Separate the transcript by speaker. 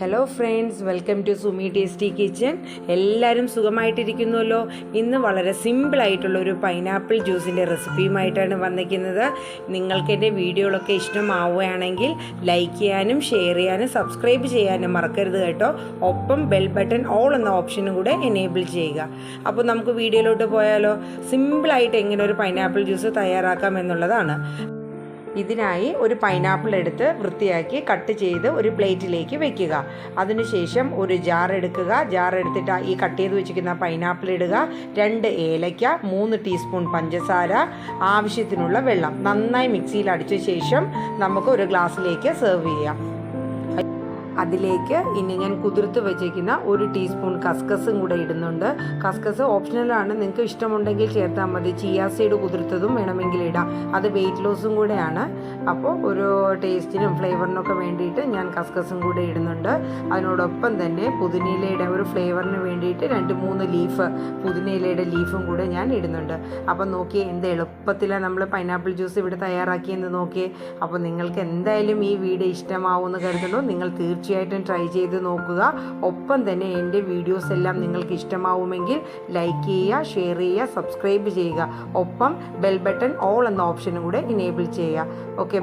Speaker 1: Hello friends welcome to Sumi tasty kitchen എല്ലാവരും സുഖമായിട്ടിരിക്കുന്നുവല്ലോ. ഇന്ന് വളരെ സിമ്പിളായിട്ടുള്ള ഒരു പൈനാപ്പിൾ ജ്യൂസിന്റെ റെസിപ്പിയുമായിട്ടാണ് വന്നിരിക്കുന്നത്. നിങ്ങൾക്ക് എന്റെ വീഡിയോകളൊക്കെ ഇഷ്ടമാവുകയാണെങ്കിൽ ലൈക്ക് ചെയ്യാനും ഷെയർ ചെയ്യാനും സബ്സ്ക്രൈബ് ചെയ്യാനും മറക്കരുത് കേട്ടോ. ഒപ്പം ബെൽ ബട്ടൺ ഓൾ എന്ന ഓപ്ഷനും കൂടെ എനേബിൾ ചെയ്യുക. അപ്പോൾ നമുക്ക് വീഡിയോയിലോട്ട് പോയാലോ? സിമ്പിളായിട്ട് എങ്ങനെ ഒരു പൈനാപ്പിൾ ജ്യൂസ് തയ്യാറാക്കാം എന്നുള്ളതാണ്. ഇതിനായി ഒരു പൈനാപ്പിൾ എടുത്ത് വൃത്തിയാക്കി കട്ട് ചെയ്ത് ഒരു പ്ലേറ്റിലേക്ക് വെക്കുക. അതിനുശേഷം ഒരു ജാർ എടുക്കുക. ജാർ എടുത്തിട്ട് ഈ കട്ട് ചെയ്ത് വെച്ചിരിക്കുന്ന പൈനാപ്പിൾ ഇടുക. രണ്ട് ഏലയ്ക്ക മൂന്ന് ടീസ്പൂൺ പഞ്ചസാര ആവശ്യത്തിനുള്ള വെള്ളം നന്നായി മിക്സിയിൽ അടിച്ച ശേഷം നമുക്ക് ഒരു ഗ്ലാസ്സിലേക്ക് സെർവ് ചെയ്യാം. അതിലേക്ക് ഇനി ഞാൻ കുതിർത്ത് വെച്ചേക്കുന്ന ഒരു ടീസ്പൂൺ കസ്കസും കൂടെ ഇടുന്നുണ്ട്. കസ്കസ് ഓപ്ഷണലാണ് നിങ്ങൾക്ക് ഇഷ്ടമുണ്ടെങ്കിൽ ചേർത്താൽ മതി. ചിയാ സീഡ് കുതിർത്തതും വേണമെങ്കിൽ ഇടാം. അത് വെയിറ്റ് ലോസും കൂടെയാണ്. അപ്പോൾ ഒരു ടേസ്റ്റിനും ഫ്ലേവറിനൊക്കെ വേണ്ടിയിട്ട് ഞാൻ കസ്കസും കൂടെ ഇടുന്നുണ്ട്. അതിനോടൊപ്പം തന്നെ പുതിനയിലയുടെ ഒരു ഫ്ലേവറിന് വേണ്ടിയിട്ട് രണ്ട് മൂന്ന് ലീഫ് പുതിനയിലയുടെ ലീഫും കൂടെ ഞാൻ ഇടുന്നുണ്ട്. അപ്പം നോക്കി എന്ത് എളുപ്പത്തിലാണ് നമ്മൾ പൈനാപ്പിൾ ജ്യൂസ് ഇവിടെ തയ്യാറാക്കിയെന്ന് നോക്കി അപ്പോൾ നിങ്ങൾക്ക് എന്തായാലും ഈ വീഡിയോ ഇഷ്ടമാവുമെന്ന് കരുതുന്നു. നിങ്ങൾ തീർച്ചയായിട്ടും ട്രൈ ചെയ്ത് നോക്കുക. ഒപ്പം തന്നെ എന്റെ വീഡിയോസ് എല്ലാം നിങ്ങൾക്ക് ഇഷ്ടമാവുമെങ്കിൽ ലൈക്ക് ചെയ്യുക ഷെയർ ചെയ്യുക സബ്സ്ക്രൈബ് ചെയ്യുക. ഒപ്പം ബെൽ ബട്ടൺ ഓൾ എന്ന ഓപ്ഷനും കൂടെ ഇനേബിൾ ചെയ്യുക. ഓക്കെ